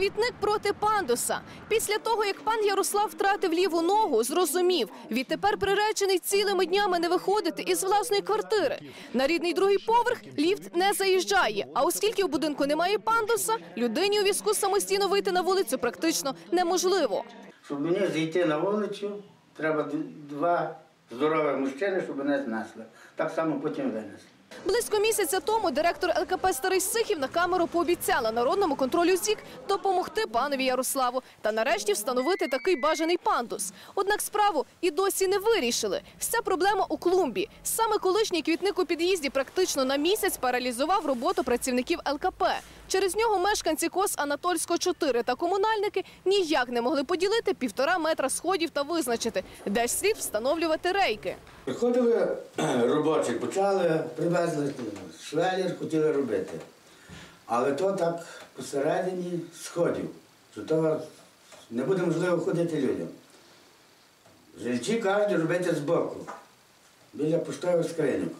Квітник проти пандуса. Після того, як пан Ярослав втратив ліву ногу, зрозумів, відтепер приречений цілими днями не виходити із власної квартири. На рідний другий поверх ліфт не заїжджає. А оскільки у будинку немає пандуса, людині у візку самостійно вийти на вулицю практично неможливо. Щоб мені зійти на вулицю, треба два здорових мужчини, щоб мене знесли. Так само потім винесли. Близько місяця тому директор ЛКП Старий Сихів на камеру пообіцяла народному контролю ЗІК допомогти панові Ярославу та нарешті встановити такий бажаний пандус. Однак справу і досі не вирішили. Вся проблема у клумбі. Саме колишній квітник у під'їзді практично на місяць паралізував роботу працівників ЛКП. Через нього мешканці КОС Анатольського 4 та комунальники ніяк не могли поділити півтора метра сходів та визначити, де слід встановлювати рейки. Приходили робочі, почали, привезли швелір, хотіли робити. Але то так посередині сходів, що то не буде можливо ходити людям. Жильці кажуть робити збоку, біля поштових скриньок.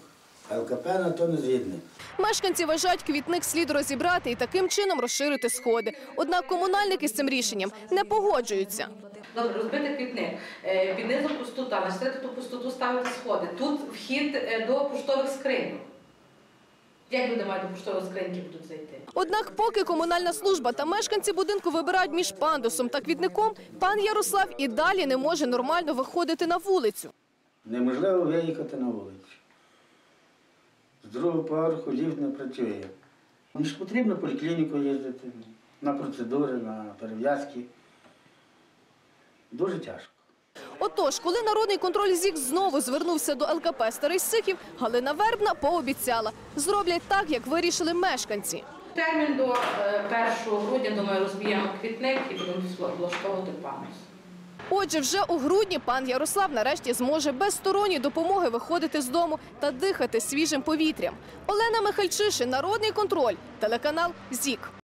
ЛКП на то не згідне. Мешканці вважають, квітник слід розібрати і таким чином розширити сходи. Однак комунальники з цим рішенням не погоджуються. Добре, розбити квітник. Е, Під низом пустота, насити ту пустоту ставити сходи. Тут вхід е, до поштових скриньок. Як люди мають до поштової скриньки будуть зайти? Однак, поки комунальна служба та мешканці будинку вибирають між пандусом та квітником, пан Ярослав і далі не може нормально виходити на вулицю. Неможливо виїхати на вулицю. З другого поверху ліфт не працює. Мені ж потрібно поліклініку їздити на процедури, на перев'язки. Дуже тяжко. Отож, коли народний контроль ЗІК знову звернувся до ЛКП Старий Сихів, Галина Вербна пообіцяла зроблять так, як вирішили мешканці. Термін до е, 1 грудня, думаю, розб'ємо квітник і будемо влаштовувати пандус. Отже, вже у грудні пан Ярослав нарешті зможе без сторонньої допомоги виходити з дому та дихати свіжим повітрям. Олена Михальчишин, народний контроль, телеканал ЗІК.